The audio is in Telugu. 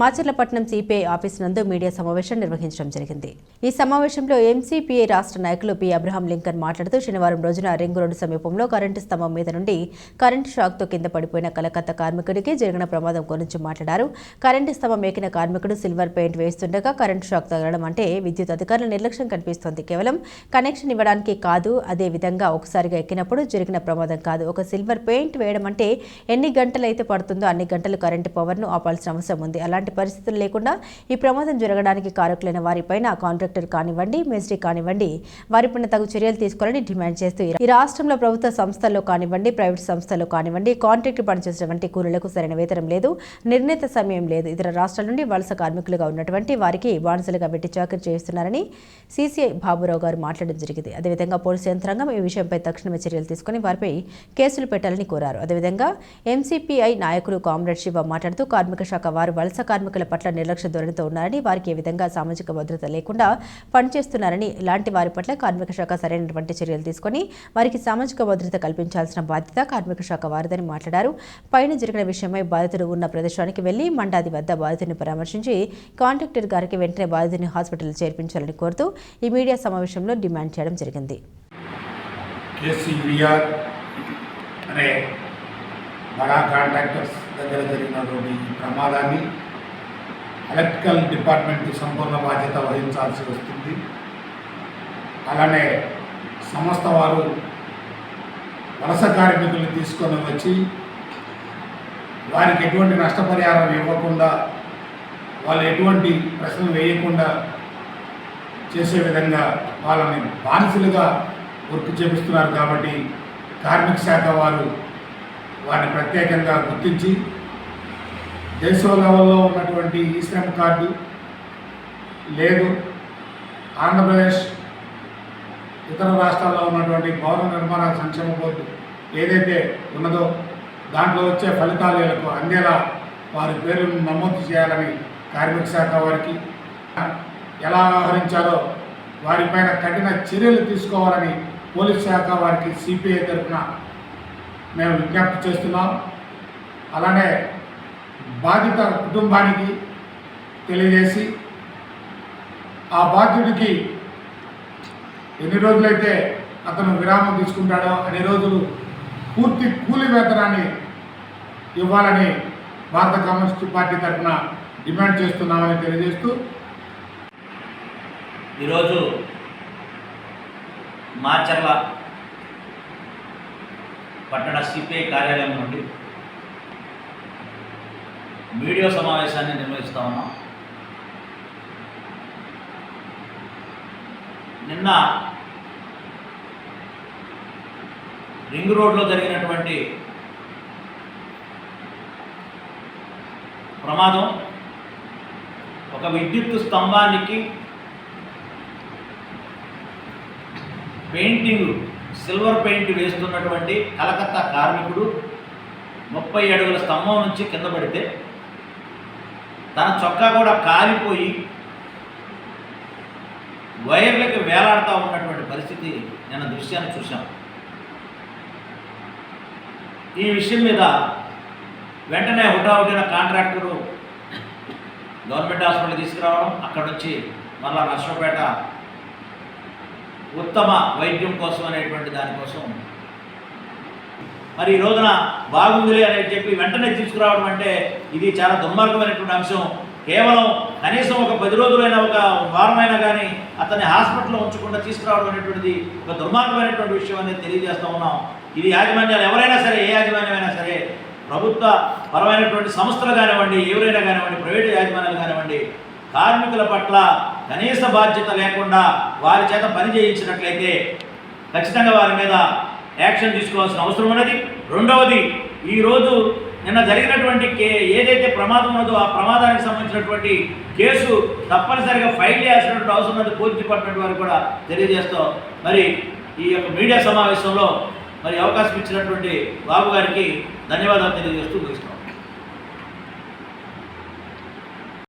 మాచర్లపట్నం సిపిఐ ఆఫీస్ నందు మీడియా సమావేశం నిర్వహించడం జరిగింది. ఈ సమావేశంలో ఎంసీపీఐ రాష్ట్ర నాయకులు పి. అబ్రహాం లింకన్ మాట్లాడుతూ శనివారం రోజున రింగ్ రోడ్డు సమీపంలో కరెంటు స్తంభం మీద నుండి కరెంటు షాక్తో కింద పడిపోయిన కలకత్తా కార్మికుడికి జరిగిన ప్రమాదం గురించి మాట్లాడారు. కరెంటు స్తంభం ఎక్కిన కార్మికుడు సిల్వర్ పెయింట్ వేస్తుండగా కరెంటు షాక్ తగలడం అంటే విద్యుత్ అధికారుల నిర్లక్ష్యం కనిపిస్తోంది. కేవలం కనెక్షన్ ఇవ్వడానికి కాదు అదే విధంగా ఒకసారిగా ఎక్కినప్పుడు జరిగిన ప్రమాదం కాదు. ఒక సిల్వర్ పెయింట్ వేయడం అంటే ఎన్ని గంటలైతే పడుతుందో అన్ని గంటలు కరెంటు పవర్ను ఆపాల్సిన అవసరం ఉంది. అలాంటి పరిస్థితులు లేకుండా ఈ ప్రమాదం జరగడానికి కారకులైన వారిపైన కాంట్రాక్టర్ కానివ్వండి మేస్త్రీ కానివ్వండి వారిపైన తగు చర్యలు తీసుకోవాలని డిమాండ్ చేస్తూ ఈ రాష్ట్రంలో ప్రభుత్వ సంస్థల్లో కానివ్వండి ప్రైవేట్ సంస్థల్లో కానివ్వండి కాంట్రాక్ట్ పనిచేసినటువంటి కూలీలకు సరైన వేతనం లేదు నిర్ణీత సమయం లేదు. ఇతర రాష్ట్రాల నుండి వలస కార్మికులుగా ఉన్నటువంటి వారికి బానిసలుగా పెట్టి చాకరీ చేస్తున్నారని సీసీఐ బాబురావు గారు మాట్లాడడం జరిగింది. అదేవిధంగా పోలీసు యంత్రాంగం ఈ విషయంపై తక్షణమే చర్యలు తీసుకుని వారిపై కేసులు పెట్టాలని కోరారు. అదేవిధంగా ఎంసీపీఐ నాయకులు కామ్రేడ్ శివ మాట్లాడుతూ కార్మిక శాఖ వారు వలస కార్మికుల పట్ల నిర్లక్ష్య ధోరణితో ఉన్నారని వారికి ఏ విధంగా సామాజిక భద్రత లేకుండా పనిచేస్తున్నారని ఇలాంటి వారి పట్ల కార్మిక శాఖ సరైనటువంటి చర్యలు తీసుకొని వారికి సామాజిక భద్రత కల్పించాల్సిన బాధ్యత కార్మిక శాఖ వారిదని మాట్లాడారు. పైన జరిగిన విషయమై బాధితుడు ఉన్న ప్రదేశానికి వెళ్ళి మండాది వద్ద బాధితుడిని పరామర్శించి కాంట్రాక్టర్ గారికి వెంటనే బాధితుడిని హాస్పిటల్ చేర్పించాలని కోరుతూ ఈ మీడియా సమావేశంలో డిమాండ్ చేయడం జరిగింది. కేసీబీఆర్ అనే బడా కాంట్రాక్టర్స్ దగ్గర జరిగినటువంటి ప్రమాదాన్ని ఎలక్ట్రికల్ డిపార్ట్మెంట్కి సంపూర్ణ బాధ్యత వహించాల్సి వస్తుంది. అలానే సంస్థ వారు వలస కార్మికుల్ని తీసుకొని వచ్చి వారికి ఎటువంటి నష్టపరిహారం ఇవ్వకుండా వాళ్ళు ఎటువంటి ప్రశ్నలు వేయకుండా చేసే విధంగా వాళ్ళని బానిసలుగా గుర్తు చేపిస్తున్నారు కాబట్టి కార్మిక శాఖ వారు వారిని ప్రత్యేకంగా గుర్తించి దేశ లెవెల్లో ఉన్నటువంటి ఈ శ్రమ్ కార్డు లేదు. ఆంధ్రప్రదేశ్ ఇతర రాష్ట్రాల్లో ఉన్నటువంటి భవన నిర్మాణ సంక్షేమ బోర్డు ఏదైతే ఉన్నదో దాంట్లో వచ్చే ఫలితాలు వీళ్ళకు అందేలా వారి పేర్లను నమోదు చేయాలని కార్మిక శాఖ వారికి ఎలా వ్యవహరించారో వారిపైన కఠిన చర్యలు తీసుకోవాలని పోలీస్ శాఖ వారికి సిపిఐ తరఫున మేము విజ్ఞప్తి చేస్తున్నాం. అలానే బాధిత కుటుంబానికి తెలియజేసి ఆ బాధ్యుడికి ఎన్ని రోజులైతే అతను విరామం తీసుకుంటాడో అన్ని రోజులు పూర్తి కూలి వేతనాన్ని ఇవ్వాలని భారత కమ్యూనిస్ట్ పార్టీ తరఫున డిమాండ్ చేస్తున్నామని తెలియజేస్తూ ఈరోజు మాచర్ల పట్టణ సిపిఐ కార్యాలయం నుండి మీడియా సమావేశాన్ని నిర్వహిస్తా ఉన్నాం. నిన్న రింగ్ రోడ్లో జరిగినటువంటి ప్రమాదం ఒక విద్యుత్ స్తంభానికి పెయింటింగ్ సిల్వర్ పెయింట్ వేస్తున్నటువంటి కలకత్తా కార్మికుడు ముప్పై అడుగుల స్తంభం నుంచి కింద పడితే తన చొక్కా కూడా కాలిపోయి వైర్లకి వేలాడుతూ ఉన్నటువంటి పరిస్థితి నేను దృశ్యాన్ని చూశాను ఈ విషయం మీద వెంటనే హుటాహుటిన కాంట్రాక్టరు గవర్నమెంట్ హాస్పిటల్ తీసుకురావడం అక్కడ నుంచి మళ్ళా నర్సపేట ఉత్తమ వైద్యం కోసం అనేటువంటి దానికోసం మరి ఈ రోజున బాగుందిలే అని చెప్పి వెంటనే తీసుకురావడం అంటే ఇది చాలా దుర్మార్గమైనటువంటి అంశం. కేవలం కనీసం ఒక పది రోజులైనా ఒక వారమైనా కానీ అతన్ని హాస్పిటల్లో ఉంచకుండా తీసుకురావడం అనేటువంటిది ఒక దుర్మార్గమైనటువంటి విషయం అనేది తెలియజేస్తూ ఉన్నాం. ఇది యాజమాన్యాలు ఎవరైనా సరే ఏ యాజమాన్యమైనా సరే ప్రభుత్వ పరమైనటువంటి సంస్థలు కానివ్వండి ఎవరైనా కానివ్వండి ప్రైవేటు యాజమాన్యాలు కానివ్వండి కార్మికుల పట్ల కనీస బాధ్యత లేకుండా వారి చేత పని చేయించినట్లయితే ఖచ్చితంగా వారి మీద యాక్షన్ తీసుకోవాల్సిన అవసరం ఉన్నది. రెండవది ఈరోజు నిన్న జరిగినటువంటి కే ఏదైతే ప్రమాదం ఉన్నదో ఆ ప్రమాదానికి సంబంధించినటువంటి కేసు తప్పనిసరిగా ఫైల్ చేయాల్సినటువంటి అవసరం ఉన్నది పోలీస్ డిపార్ట్మెంట్ వారు కూడా తెలియజేస్తూ. మరి ఈ యొక్క మీడియా సమావేశంలో మరి అవకాశం ఇచ్చినటువంటి బాబు గారికి ధన్యవాదాలు తెలియజేస్తూ ముగిస్తున్నాం.